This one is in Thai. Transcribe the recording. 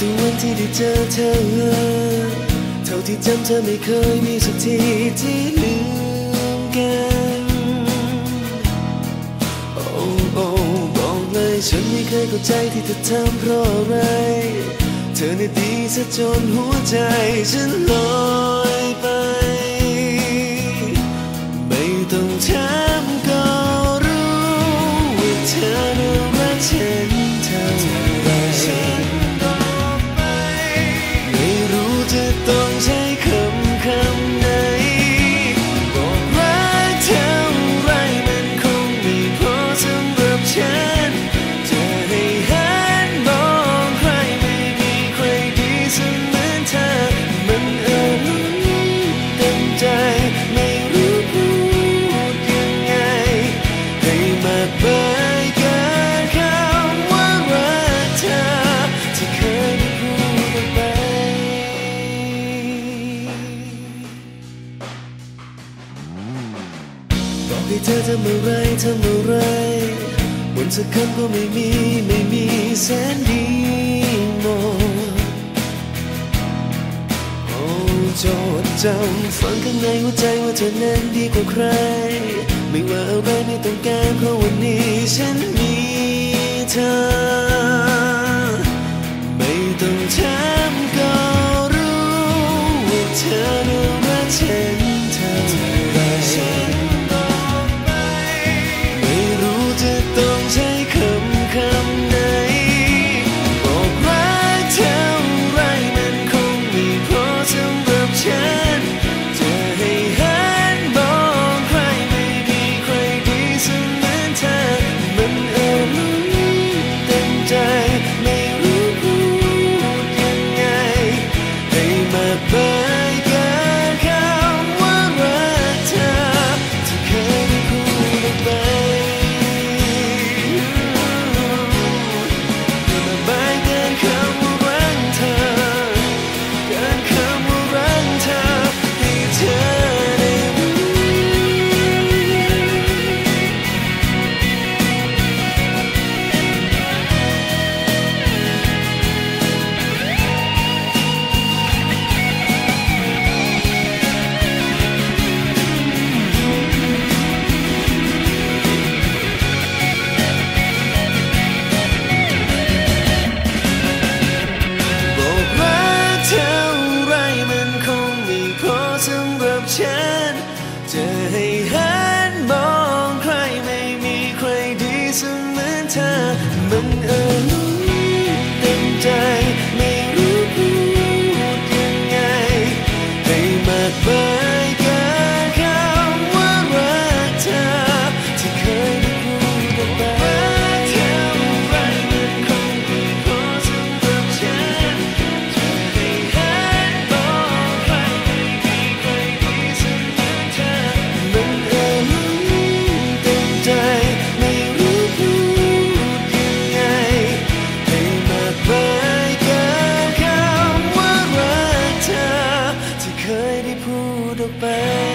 ทุกวันที่ได้เจอเธอ เท่าที่จำเธอไม่เคยมีสักทีที่ลืมกัน โอ้โอ้บอกเลยฉันไม่เคยเข้าใจที่เธอทำเพราะอะไร เธอในดีซะจนหัวใจฉันลอยไป เธอทำอะไรทำอะไรบนสักคำก็ไม่มีไม่มีแสนดีโมโอ้จดจำฝังข้างในหัวใจว่าเธอนั้นดีกว่าใคร ไม่ว่าอะไรไม่ต้องการเพราะวันนี้ฉันมีเธอ ไม่ต้องถามก็รู้ว่าเธอ to burn.